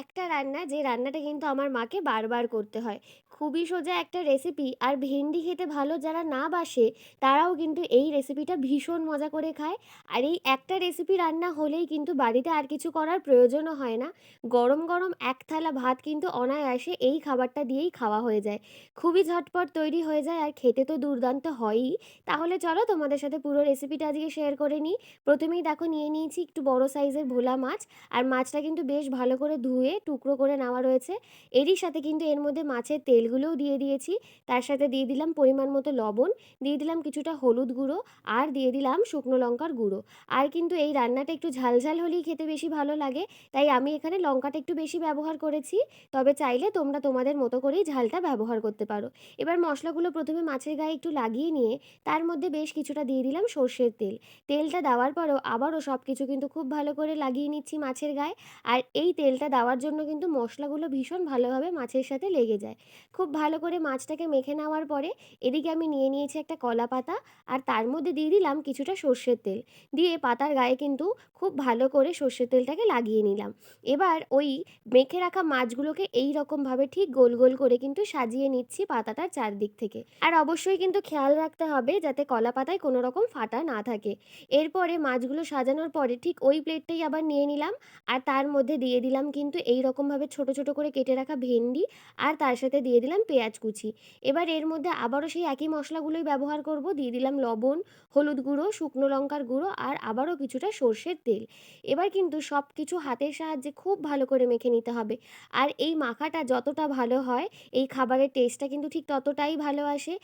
একটা রান্না, যে রান্নাটা কিন্তু আমার মাকে বারবার করতে হয়। খুবই সোজা একটা রেসিপি আর ভেন্ডি খেতে ভালো যারা না বাসে, তারাও কিন্তু এই রেসিপিটা ভীষণ মজা করে খায়। আর এই একটা রেসিপি রান্না হলেই কিন্তু বাড়িতে আর কিছু করার প্রয়োজনও হয় না। গরম গরম এক থালা ভাত কিন্তু অনায়াসে এই খাবারটা দিয়েই খাওয়া হয়ে যায়। খুবই ঝটপট তৈরি হয়ে যায় আর খেতে তো দুর্দান্ত হয়ই। তাহলে চলো তোমাদের সাথে পুরো রেসিপিটা আজকে শেয়ার করে নিই। প্রথমেই দেখো নিয়ে নিয়েছি একটু বড় সাইজের ভোলা মাছ। আর মাছটা কিন্তু বেশ ভালো করে ধুয়ে টুকরো করে নেওয়া রয়েছে। এরই সাথে কিন্তু এর মধ্যে মাছের তেলগুলোও দিয়ে দিয়েছি। তার সাথে দিয়ে দিলাম পরিমাণ মতো লবণ, দিয়ে দিলাম কিছুটা হলুদ গুঁড়ো আর দিয়ে দিলাম শুকনো লঙ্কার গুঁড়ো। আর কিন্তু এই রান্নাটা একটু ঝালঝাল হলেই খেতে বেশি ভালো লাগে, তাই আমি এখানে লঙ্কাটা একটু বেশি ব্যবহার করেছি। তবে চাইলে তোমরা তোমাদের মতো করেই ঝালটা ব্যবহার করতে পারো। এবার মশলাগুলো প্রথমে মাছের গায়ে একটু লাগিয়ে নিয়ে তার মধ্যে বেশ কিছুটা দিয়ে দিলাম সর্ষের তেল। তেলটা দেওয়ার পরেও আবারও সব কিছু কিন্তু খুব ভালো করে লাগিয়ে নিচ্ছি মাছের গায়ে। আর এই তেলটা দেওয়ার জন্য কিন্তু মশলাগুলো ভীষণ ভালোভাবে মাছের সাথে লেগে যায়। খুব ভালো করে মাছটাকে মেখে নেওয়ার পরে এদিকে আমি নিয়ে নিয়েছি একটা কলা পাতা আর তার মধ্যে দিয়ে দিলাম কিছুটা সর্ষের তেল। দিয়ে পাতার গায়ে কিন্তু খুব ভালো করে সর্ষের তেলটাকে লাগিয়ে নিলাম। এবার ওই মেখে রাখা মাছগুলোকে এই রকমভাবে ঠিক গোল গোল করে কিন্তু সাজিয়ে নিচ্ছি পাতাটার চারদিক থেকে। আর অবশ্যই কিন্তু খেয়াল রাখতে হবে যাতে কলা পাতায় কোনো রকম ফাটা না থাকে। এরপরে মাছগুলো সাজানোর পরে ঠিক ওই প্লেটটাই আবার নিয়ে নিলাম। আর তার মধ্যে দিয়ে দিলাম কিন্তু এই রকমভাবে ছোট ছোট করে কেটে রাখা ভেন্ডি আর তার সাথে দিয়ে দিলাম পেঁয়াজ কুচি। এবার এর মধ্যে আবারও সেই একই মশলাগুলোই ব্যবহার করব। দিয়ে দিলাম লবণ, হলুদ গুঁড়ো, শুকনো লঙ্কার গুঁড়ো আর আবারও কিছুটা সর্ষের তেল। এবার কিন্তু সব কিছু হাতের সাহায্যে খুব ভালো করে মেখে নিতে হবে। আর এই মাখাটা যতটা ভালো হয়, এই খাবারের টেস্টটা কিন্তু ঠিক ততটাই ভালো আসে।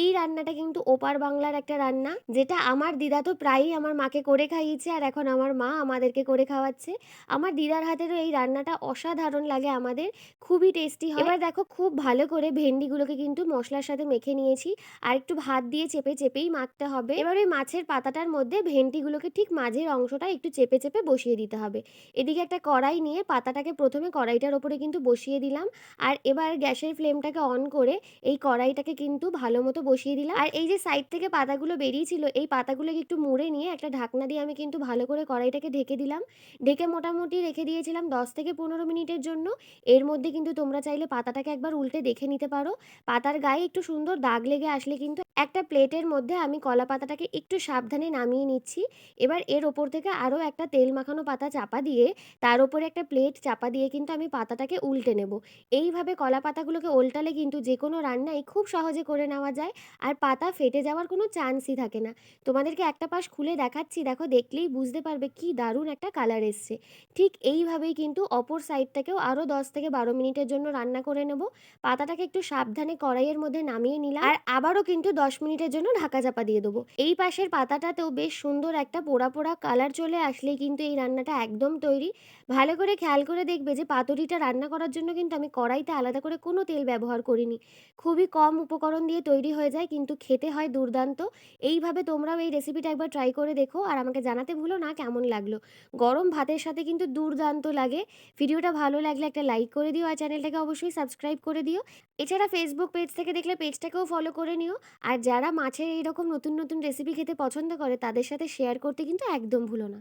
এই রান্নাটা কিন্তু ওপার বাংলার একটা রান্না, যেটা আমার দিদা তো প্রায়ই আমার মাকে করে খাইয়েছে আর এখন আমার মা আমাদেরকে করে খাওয়াচ্ছে। আমার দিদার হাতেরও এই রান্নাটা অসাধারণ লাগে আমাদের, খুবই টেস্টি হয়। এবার দেখো খুব ভালো করে ভেন্ডিগুলোকে কিন্তু মশলার সাথে মেখে নিয়েছি আর একটু ভাত দিয়ে চেপে চেপেই মাখতে হবে। এবার ওই মাছের পাতাটার মধ্যে ভেন্ডিগুলোকে ঠিক মাঝের অংশটা একটু চেপে চেপে বসিয়ে দিতে হবে। এদিকে একটা কড়াই নিয়ে পাতাটাকে প্রথমে কড়াইটার ওপরে কিন্তু বসিয়ে দিলাম। আর এবার গ্যাসের ফ্লেমটাকে অন করে এই কড়াইটাকে কিন্তু ভালো মতো বসিয়ে দিলাম। আর এই যে সাইড থেকে পাতাগুলো বেরিয়েছিল এই পাতাগুলোকে একটু মুড়ে নিয়ে একটা ঢাকনা দিয়ে আমি কিন্তু ভালো করে কড়াইটাকে ঢেকে দিলাম। ঢেকে মোটামুটি রেখে দিয়েছিলাম দশ থেকে পনেরো মিনিটের জন্য। এর মধ্যে কিন্তু তোমরা চাইলে পাতাটাকে একবার উল্টে দেখে নিতে পারো। পাতার গায়ে একটু সুন্দর দাগ লেগে আসলে কিন্তু একটা প্লেটের মধ্যে আমি কলা পাতাটাকে একটু সাবধানে নামিয়ে নিচ্ছি। এবার এর ওপর থেকে আরও একটা তেল মাখানো পাতা চাপা দিয়ে, তার ওপরে একটা প্লেট চাপা দিয়ে কিন্তু আমি পাতাটাকে উল্টে নেব। এইভাবে কলা পাতাগুলোকে উল্টালে কিন্তু যে কোনো রান্নাই খুব সহজে করে নেওয়া যায় আর পাতা ফেটে যাওয়ার কোনো চান্সই থাকে না। তোমাদেরকে একটা পাশ খুলে দেখাচ্ছি, দেখো দেখলেই বুঝতে পারবে কি দারুণ একটা কালার এসছে। ঠিক এইভাবেই কিন্তু অপর সাইডটাকেও আরও দশ থেকে বারো মিনিটের জন্য রান্না করে নেব। পাতাটাকে একটু সাবধানে কড়াইয়ের মধ্যে নামিয়ে নিলাম। আর আবারও কিন্তু দশ মিনিটের জন্য ঢাকা চাপা দিয়ে দেবো। এই পাশের পাতাটাতেও বেশ সুন্দর একটা পোড়া পোড়া কালার চলে আসলে কিন্তু এই রান্নাটা একদম তৈরি। ভালো করে খেয়াল করে দেখবে যে পাতুরিটা রান্না করার জন্য কিন্তু আমি কড়াইতে আলাদা করে কোনো তেল ব্যবহার করিনি। খুবই কম উপকরণ দিয়ে তৈরি হয়ে যায় কিন্তু খেতে হয় দুর্দান্ত। এইভাবে তোমরাও এই রেসিপিটা একবার ট্রাই করে দেখো আর আমাকে জানাতে ভুলো না কেমন লাগল। গরম ভাতের সাথে কিন্তু দুর্দান্ত লাগে। ভিডিওটা ভালো লাগলে একটা লাইক করে দিও আর চ্যানেলটাকে অবশ্যই সাবস্ক্রাইব করে দিও। এছাড়া ফেসবুক পেজ থেকে দেখলে পেজটাকেও ফলো করে নিও। আর যারা মাছের এইরকম নতুন নতুন রেসিপি খেতে পছন্দ করে, তাদের সাথে শেয়ার করতে কিন্তু একদম ভুলো না।